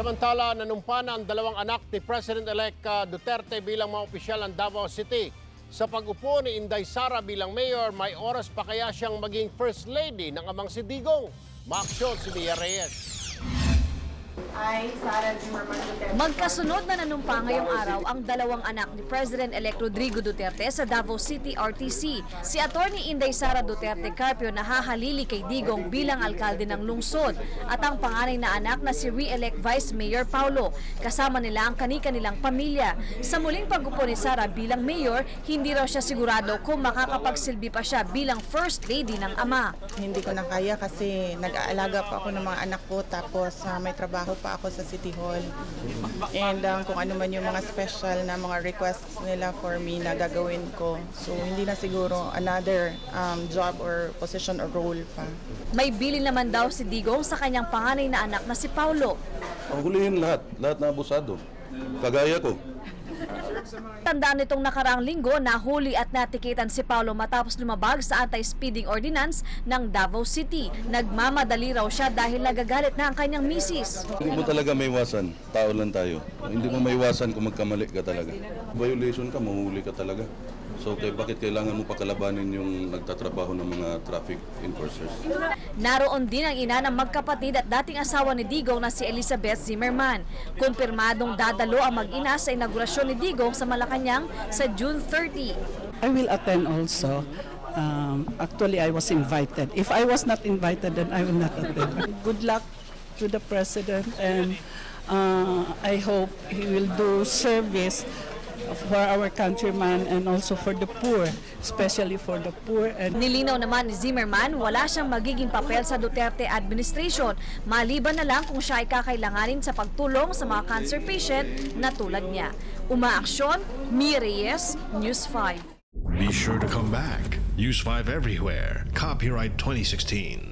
Samantala, nanumpa na ang dalawang anak ni President-elect uh, Duterte bilang mga opisyal ng Davao City. Sa pag-upo ni Inday Sara bilang mayor, may oras pa kaya siyang maging first lady ng amang si Digong. Maaksyon si Mia Reyes. I, Sara Zimmerman Duterte. Magkasunod na nanumpa ngayong araw ang dalawang anak ni President-elect Rodrigo Duterte sa Davao City RTC. Si Attorney Inday Sara Duterte Carpio nahahalili kay Digong bilang alkalde ng lungsod at ang panganay na anak na si re-elect Vice Mayor Paulo. Kasama nila ang kani-kanilang pamilya. Sa muling pag-upo ni Sara bilang mayor, hindi raw siya sigurado kung makakapagsilbi pa siya bilang First Lady ng ama. Hindi ko na kaya kasi nag-aalaga pa ako ng mga anak ko tapos ah, may trabaho pa ako sa City Hall. And ah, kung ano man yung mga special na mga requests nila for me na gagawin ko. So hindi na siguro another um, job or position or role pa. May bili naman daw si Digong sa kanyang panganay na anak na si Paulo. Ang hulihin lahat, lahat na abusado. Kagaya ko. Tandaan nitong nakaraang linggo nahuli at natikitan si Paulo matapos lumabag sa anti-speeding ordinance ng Davao City. Nagmamadali raw siya dahil nagagalit na ang kanyang misis. Hindi mo talaga may iwasan. Tao lang tayo. Hindi mo may iwasan kung magkamali ka talaga. Violation ka, mahuli ka talaga. So, kaya bakit kailangan mo pakalabanin yung nagtatrabaho ng mga traffic enforcers? Naroon din ang ina ng magkapatid at dating asawa ni Digong na si Elizabeth Zimmerman. Kumpirmadong dadalo ang mag-ina sa inaugurasyon ni Digong sa Malacanang sa June 30. I will attend also. Um, actually, I was invited. If I was not invited, then I will not attend. Good luck to the president, and uh, I hope he will do service for our countrymen and also for the poor, especially for the poor and Nilinaw naman ni Zimmerman wala siyang magiging papel sa Duterte administration maliban na lang kung siya ay kakailanganin sa pagtulong sa mga cancer patient na tulad niya. Umaaksyon, Mi Reyes, News 5. Be sure to come back. Use 5 everywhere. Copyright 2016.